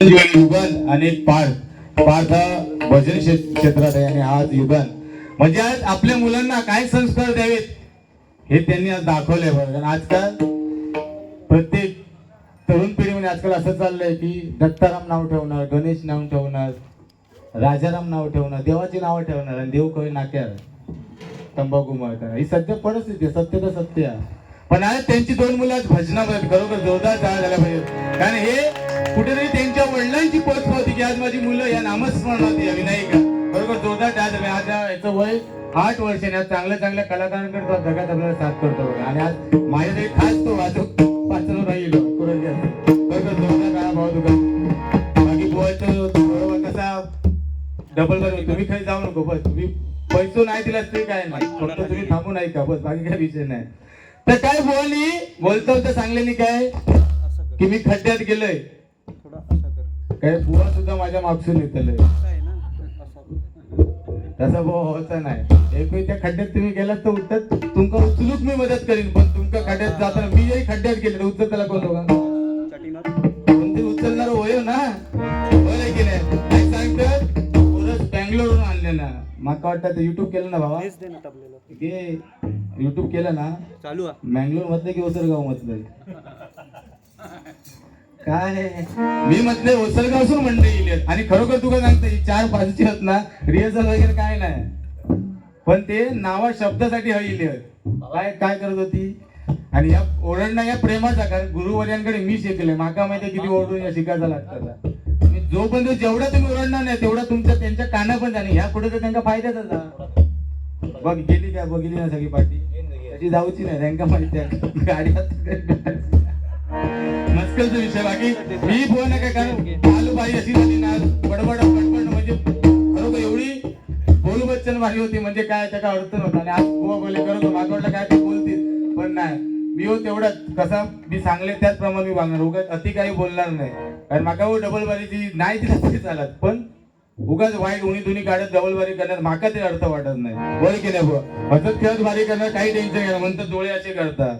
युगल आणि पार्थ. पार्थ हा भजन क्षेत्रात आहे आणि आज युगल. म्हणजे आज आपल्या मुलांना काय संस्कार द्यावेत हे त्यांनी आज दाखवले बरं कारण आजकाल प्रत्येक तरुण पिढीमध्ये म्हणजे आजकाल असं चाललंय की दत्ताराम नाव ठेवणार गणेश नाव ठेवणार राजाराम नाव ठेवणार देवाची नावं ठेवणार आणि देव कवी नाक्यार तंबाखू मळतात ही सध्या परिस्थिती सत्य तर सत्य आहे. पण आज त्यांची दोन मुलं आज भजनामध्ये खरोखर जोरदार झाल्या पाहिजे कारण हे कुठेतरी वडिलांची पत होती की आज माझी मुलं या नामस्मरणात यावी नाही का? बरोबर जोरदार त्यात झाले आज याचं वय आठ वर्ष आहे. आज चांगल्या चांगल्या कलाकारांकडे तो जगात आपल्याला साथ करतो बघा. आणि आज माझ्याकडे खास तो वाचक पाचलो राहील. बरोबर जोरदार काळा भाऊ तुका बाकी बुवाचं बरोबर कसा डबल बरोबर तुम्ही खाली जाऊ नको बस. तुम्ही पैसो नाही दिला ते काय नाही. फक्त तुम्ही थांबू नाही का? बस बाकी काय विषय नाही. तर काय बोलली बोलतो तर सांगले काय? की मी खड्ड्यात गेलोय. काय बुवा सुद्धा माझ्या मागसून असं तसा भाऊ होता नाही. एक वेळी त्या खड्ड्यात तुम्ही गेलात तर उठत तुमका उचलूक मी मदत करीन पण तुमका खड्ड्यात जाताना मी जरी खड्ड्यात गेले तर उचल त्याला कोण दोघा कोणते उचलणार होय ना? होय की नाही? सांगतात परत बँगलोरवरून आणले ना. माका वाटतं युट्यूब केलं ना बाबा युट्यूब केलं ना? चालू आहे मँगलोर मधलं की ओसरगाव मधलं काय? मी म्हटले ओसरगावसून मंडळी आणि खरोखर तुका सांगते ही चार पाचची आहेत ना रिहर्सल वगैरे काय नाही. पण ते नावा शब्दासाठी हवी काय काय करत होती? आणि या ओरडणं या प्रेमाचा कारण गुरुवर्यांकडे मी शिकले. माका माहिती किती ओरडून या शिकायचा लागतात मी जोपर्यंत जेवढा तुम्ही ओरडणार नाही तेवढा तुमच्या त्यांच्या काना पण जाणे. ह्या पुढे तर त्यांना फायद्याचाच आहे. बघ गेली काय बघितली ना सगळी पार्टी? अशी जाऊची नाही त्यांना माहिती आहे. गाडी मस्कलचा विषय बाकी मी फोन काय कारण बाई अशी झाली ना बडबड बडबड म्हणजे खरोखर एवढी बोलू बच्चन भारी होती म्हणजे काय त्याचा अर्थ नव्हता. आणि आज गोवा बोले करतो माझं वाटलं काय ते बोलतील पण नाही. मी हो तेवढा कसं मी सांगले त्याचप्रमाणे मी वागणार उगाच अति काही बोलणार नाही. कारण माका हो डबल बारीची नाही दिला तरी चालत पण उगाच वाईट उणी दुनी काढत डबल बारी करण्यात माका ते अर्थ वाटत नाही. बोल की नाही बुवा? हसत खेळत बारी करणार काही टेन्शन घेणार म्हणतात डोळे असे करतात.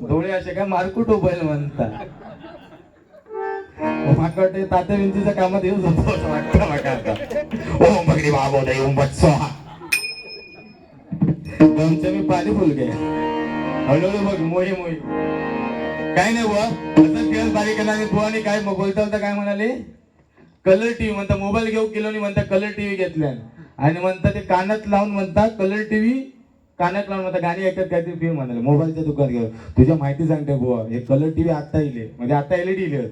डोळे असे काय मारकुट बैल म्हणतात माका वाटते तात्या विंचीच्या कामात येऊच जातो असं वाटतं माका आता. ओम बगडी बाबो दे ओम बट सोहा मी पाणी फुल गे हळूहळू बघ मोही मोही. काय नाही बुवा असं खेळ बारीक केला आणि काय बोलता होता काय म्हणाले? कलर टीव्ही म्हणता मोबाईल घेऊ किलोनी म्हणता कलर टीव्ही घेतल्या आणि म्हणता ते कानात लावून म्हणता कलर टीव्ही कानात लावून म्हणता गाणी ऐकत काहीतरी फिल्म म्हणाले मोबाईलच्या दुकान घेऊन तुझ्या माहिती सांगते बुवा हे कलर टीव्ही आता इले म्हणजे आता एलईडी इले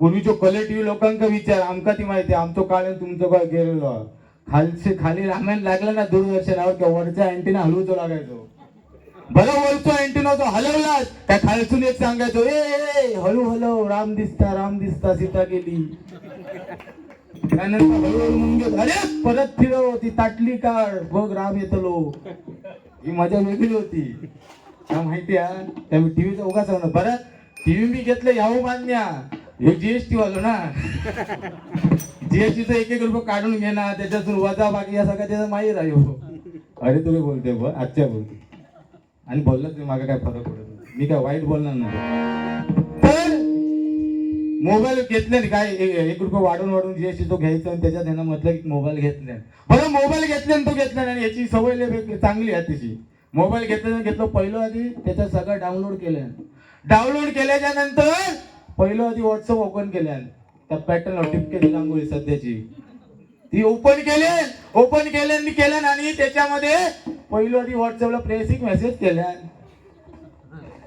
पूर्वीचो कलर टीव्ही लोकांका विचार आमका ती माहिती आमचो काळ तुमचो काळ गेलेलो. खालचे खाली रामायण लागला ना दूरदर्शनावर किंवा वरच्या अँटीना हलवतो लागायचो. बरं वरचो अँटीना तो हलवला त्या खालसून एक सांगायचो ए हळू हळू हलव राम दिसता राम दिसता सीता गेली. त्यानंतर हळूहळू मुंगे अरे परत फिरव ती ताटली काढ बघ राम येतलो. ही मजा वेगळी होती. त्या माहिती आहे त्या टीव्हीचा उगाच सांगणार बरं टीव्ही मी घेतलं यावं मान्या. हे जीएसटी वालो ना. जीएसटीचा एक एक रुपये काढून घे ना त्याच्यातून वजा बाकी या सगळं त्याचा माहीत आहे हो. अरे तुम्ही बोलते ब आजच्या बोलते आणि बोलला तुम्ही मागे काय फरक पडत नाही. मी काय वाईट बोलणार नाही. मोबाईल घेतले काय? एक रुपये वाढून वाढून जीएसटी तो घ्यायचा आणि त्याच्यात त्यांना म्हटलं की मोबाईल घेतले बरं मोबाईल घेतले आणि तो घेतला आणि याची सवय चांगली आहे त्याची. मोबाईल घेतलं घेतलं पहिलं आधी त्याच्यात सगळं डाउनलोड केलं. डाउनलोड केल्याच्यानंतर पहिलं आधी व्हॉट्सअप ओपन केल्या त्या पॅटर्न टिपके दिली रांगोळी सध्याची. ती ओपन केले ओपन केल्यान आणि केलं आणि त्याच्यामध्ये पहिलं आधी व्हॉट्सअपला प्रेसिंग मेसेज केल्या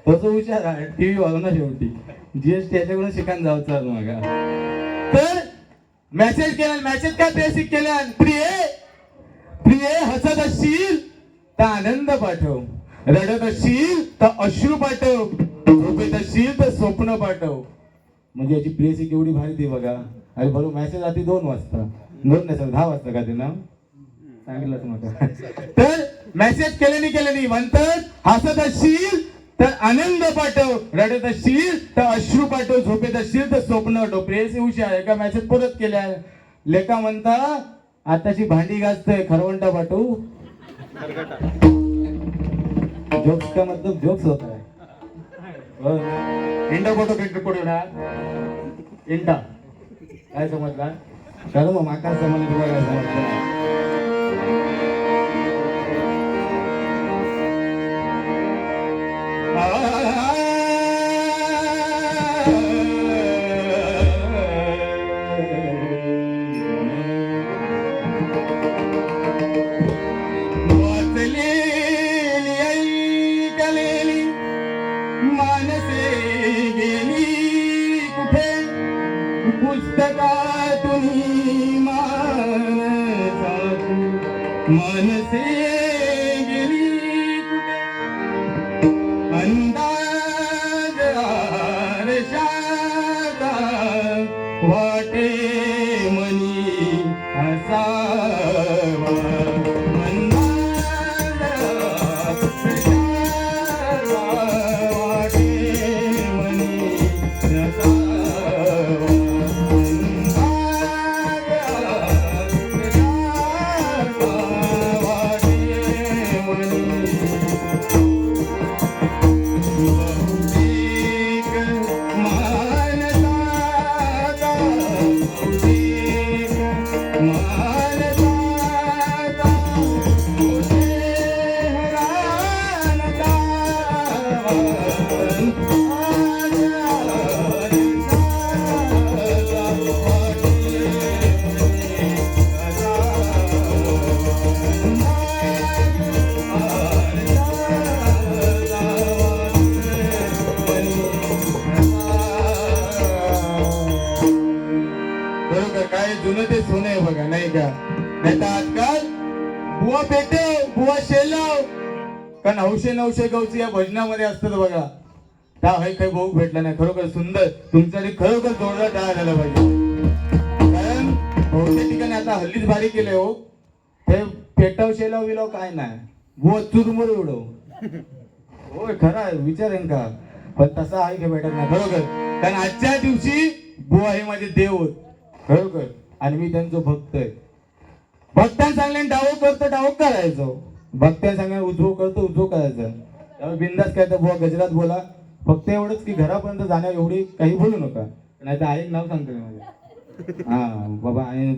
तसं विचार आहे टीव्ही वाजव ना शेवटी जीएसटी याच्याकडून शिकायला जाऊ चालू मग. तर मेसेज केला मेसेज काय बेसिक केला? प्रिय प्रिय हसत असशील तर आनंद पाठव. रडत असशील तर अश्रू पाठव. झोपेत असशील तर स्वप्न पाठव. म्हणजे याची प्रेसी केवढी भारी ती बघा. अरे बरोबर मेसेज आधी दोन वाजता. दोन नाही सर दहा वाजता का ते ना सांगितलं तुम्हाला तर मेसेज केल्याने केल्याने म्हणतात हसत असशील तर आनंद पाठव रडत असशील तर अश्रू पाठव झोपेत असशील तर स्वप्न डोपरेस उशी आहे एका मॅसेज परत केल्या. लेखा म्हणता आताची भांडी घासतोय खरवंटा पाठवू. जोक्स का मतलब जोक्स होता है. हो. इंडा फोटो भेट पडू ना. इंटा काय समजला? खरं मग माका समजलं तुला काय समजलं. see कारण हौशे नवशे गावची या भजनामध्ये असतात बघा. त्या हे काही भाऊ भेटला नाही. खरोखर सुंदर. तुमच्यासाठी खरोखर जोरदार टाळा झाला पाहिजे. कारण बहुतेक ठिकाणी आता हल्लीच भारी केले हो. ते पेटाव शेलाव विलाव काय नाही. बुवा चुरमुर उडव. होय खरा आहे. विचारेन का? पण तसा आहे का भेटत नाही. खरोखर. कारण आजच्या दिवशी बुवा हे माझे देव होत. खरोखर. आणि मी त्यांचं भक्त आहे. भक्तांना सांगले डावो करतो डावो करायचो. भक्त्या सांगा उजव करतो उजव करायचं. त्यामुळे बिंदास काय तर बुवा गजरात बोला. फक्त एवढंच की घरापर्यंत जाण्या एवढी काही बोलू नका. नाही तर आई नाव सांगतो मी हा बाबा आणि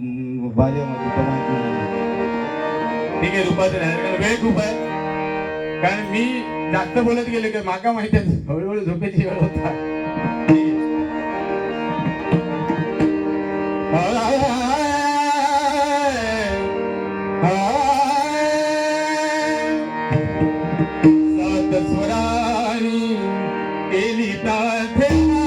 ठीक आहे रुपाचं नाही वेळ खूप आहे. कारण मी जास्त बोलत गेले की माका माहिती हळूहळू झोपेची वेळ होता. केली प्रार्थना